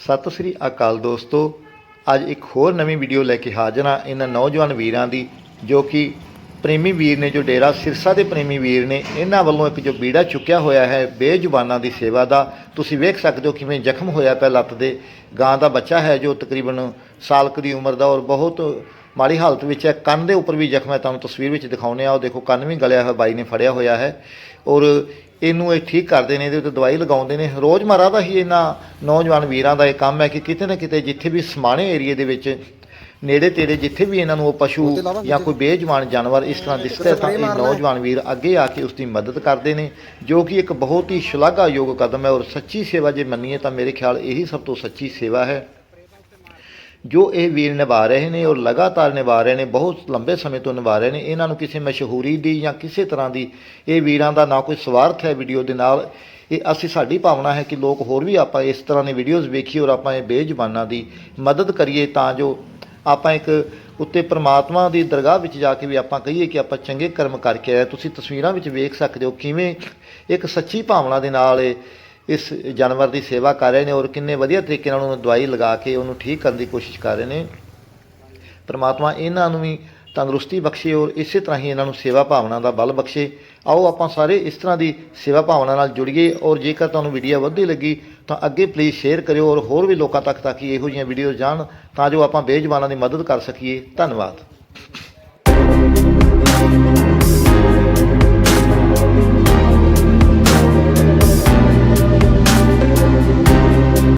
ਸਤਿ ਸ੍ਰੀ ਅਕਾਲ ਦੋਸਤੋ। ਅੱਜ ਇੱਕ ਹੋਰ ਨਵੀਂ ਵੀਡੀਓ ਲੈ ਕੇ ਹਾਜ਼ਰ ਹਾਂ ਇਹਨਾਂ ਨੌਜਵਾਨ ਵੀਰਾਂ ਦੀ, ਜੋ ਕਿ ਪ੍ਰੇਮੀ ਵੀਰ ਨੇ, ਜੋ ਡੇਰਾ ਸਿਰਸਾ ਦੇ ਪ੍ਰੇਮੀ ਵੀਰ ਨੇ, ਇਹਨਾਂ ਵੱਲੋਂ ਇੱਕ ਜੋ ਬੀੜਾ ਚੁੱਕਿਆ ਹੋਇਆ ਹੈ, ਬੇਜ਼ੁਬਾਨਾਂ ਦੀ ਸੇਵਾ ਦਾ। ਤੁਸੀਂ ਵੇਖ ਸਕਦੇ ਹੋ ਕਿਵੇਂ ਜ਼ਖਮ ਹੋਇਆ ਪਿਆ ਲੱਤ ਦੇ। ਗਾਂ ਦਾ ਬੱਚਾ ਹੈ ਜੋ ਤਕਰੀਬਨ ਸਾਲ ਕੁ ਦੀ ਉਮਰ ਦਾ ਔਰ ਬਹੁਤ ਮਾੜੀ ਹਾਲਤ ਵਿੱਚ ਹੈ। ਕੰਨ ਦੇ ਉੱਪਰ ਵੀ ਜ਼ਖਮ ਹੈ, ਤੁਹਾਨੂੰ ਤਸਵੀਰ ਵਿੱਚ ਦਿਖਾਉਂਦੇ ਆ ਉਹ ਦੇਖੋ, ਕੰਨ ਵੀ ਗਲਿਆ ਹੋਇਆ, ਬਾਈ ਨੇ ਫੜਿਆ ਹੋਇਆ ਹੈ। ਔਰ ਇਹਨੂੰ ਇਹ ਠੀਕ ਕਰਦੇ ਨੇ, ਇਹਦੇ ਉੱਤੇ ਦਵਾਈ ਲਗਾਉਂਦੇ ਨੇ। ਰੋਜ਼ਮਰਰਾ ਦਾ ਹੀ ਇਹਨਾਂ ਨੌਜਵਾਨ ਵੀਰਾਂ ਦਾ ਇਹ ਕੰਮ ਹੈ ਕਿ ਕਿਤੇ ਨਾ ਕਿਤੇ ਜਿੱਥੇ ਵੀ ਸਮਾਣੇ ਏਰੀਏ ਦੇ ਵਿੱਚ ਨੇੜੇ ਤੇੜੇ ਜਿੱਥੇ ਵੀ ਇਹਨਾਂ ਨੂੰ ਉਹ ਪਸ਼ੂ ਜਾਂ ਕੋਈ ਬੇਜਵਾਨ ਜਾਨਵਰ ਇਸ ਤਰ੍ਹਾਂ ਦਿਸਦਾ ਹੈ ਤਾਂ ਇਹ ਨੌਜਵਾਨ ਵੀਰ ਅੱਗੇ ਆ ਕੇ ਉਸ ਦੀ ਮਦਦ ਕਰਦੇ ਨੇ ਜੋ ਕਿ ਇੱਕ ਬਹੁਤ ਹੀ ਸ਼ਲਾਘਾਯੋਗ ਕਦਮ ਹੈ ਔਰ ਸੱਚੀ ਸੇਵਾ ਜੇ ਮੰਨੀਏ ਤਾਂ ਮੇਰੇ ਖਿਆਲ ਇਹੀ ਸਭ ਤੋਂ ਸੱਚੀ ਸੇਵਾ ਹੈ। ਜੋ ਇਹ ਵੀਰ ਨਿਭਾ ਰਹੇ ਨੇ ਔਰ ਲਗਾਤਾਰ ਨਿਭਾ ਰਹੇ ਨੇ ਬਹੁਤ ਲੰਬੇ ਸਮੇਂ ਤੋਂ ਨਿਭਾ ਰਹੇ ਨੇ ਇਹਨਾਂ ਨੂੰ ਕਿਸੇ ਮਸ਼ਹੂਰੀ ਦੀ ਜਾਂ ਕਿਸੇ ਤਰ੍ਹਾਂ ਦੀ ਇਹ ਵੀਰਾਂ ਦਾ ਨਾ ਕੋਈ ਸਵਾਰਥ ਹੈ ਵੀਡੀਓ ਦੇ ਨਾਲ। ਇਹ ਅਸੀਂ ਸਾਡੀ ਭਾਵਨਾ ਹੈ ਕਿ ਲੋਕ ਹੋਰ ਵੀ ਆਪਾਂ ਇਸ ਤਰ੍ਹਾਂ ਦੀ ਵੀਡੀਓਜ਼ ਵੇਖੀਏ ਔਰ ਆਪਾਂ ਇਹ ਬੇਜ਼ੁਬਾਨਾਂ ਦੀ ਮਦਦ ਕਰੀਏ ਤਾਂ ਜੋ ਆਪਾਂ ਇੱਕ ਉੱਤੇ ਪ੍ਰਮਾਤਮਾ ਦੀ ਦਰਗਾਹ ਵਿੱਚ ਜਾ ਕੇ ਵੀ ਆਪਾਂ ਕਹੀਏ ਕਿ ਆਪਾਂ ਚੰਗੇ ਕਰਮ ਕਰਕੇ ਆਏ। ਤੁਸੀਂ ਤਸਵੀਰਾਂ ਵਿੱਚ ਵੇਖ ਸਕਦੇ ਹੋ ਕਿਵੇਂ ਇੱਕ ਸੱਚੀ ਭਾਵਨਾ ਦੇ ਨਾਲ ਇਹ ਇਸ ਜਾਨਵਰ ਦੀ ਸੇਵਾ ਕਰ ਰਹੇ ਨੇ ਔਰ ਕਿੰਨੇ ਵਧੀਆ ਤਰੀਕੇ ਨਾਲ ਉਹਨੂੰ ਦਵਾਈ ਲਗਾ ਕੇ ਉਹਨੂੰ ਠੀਕ ਕਰਨ ਦੀ ਕੋਸ਼ਿਸ਼ ਕਰ ਰਹੇ ਨੇ। ਪਰਮਾਤਮਾ ਇਹਨਾਂ ਨੂੰ ਵੀ ਤੰਦਰੁਸਤੀ ਬਖਸ਼ੇ ਔਰ ਇਸੇ ਤਰ੍ਹਾਂ ਹੀ ਇਹਨਾਂ ਨੂੰ ਸੇਵਾ ਭਾਵਨਾ ਦਾ ਬਲ ਬਖਸ਼ੇ। ਆਓ ਆਪਾਂ ਸਾਰੇ ਇਸ ਤਰ੍ਹਾਂ ਦੀ ਸੇਵਾ ਭਾਵਨਾ ਨਾਲ ਜੁੜੀਏ ਔਰ ਜੇਕਰ ਤੁਹਾਨੂੰ ਵੀਡੀਓ ਵਧੀਆ ਲੱਗੀ ਤਾਂ ਅੱਗੇ ਪਲੀਜ਼ ਸ਼ੇਅਰ ਕਰਿਓ ਔਰ ਹੋਰ ਵੀ ਲੋਕਾਂ ਤੱਕ ਤਾਂ ਕਿ ਇਹੋ ਜਿਹੀਆਂ ਵੀਡੀਓ ਜਾਣ ਤਾਂ ਜੋ ਆਪਾਂ ਬੇਜ਼ਬਾਨਾਂ ਦੀ ਮਦਦ ਕਰ ਸਕੀਏ। ਧੰਨਵਾਦ।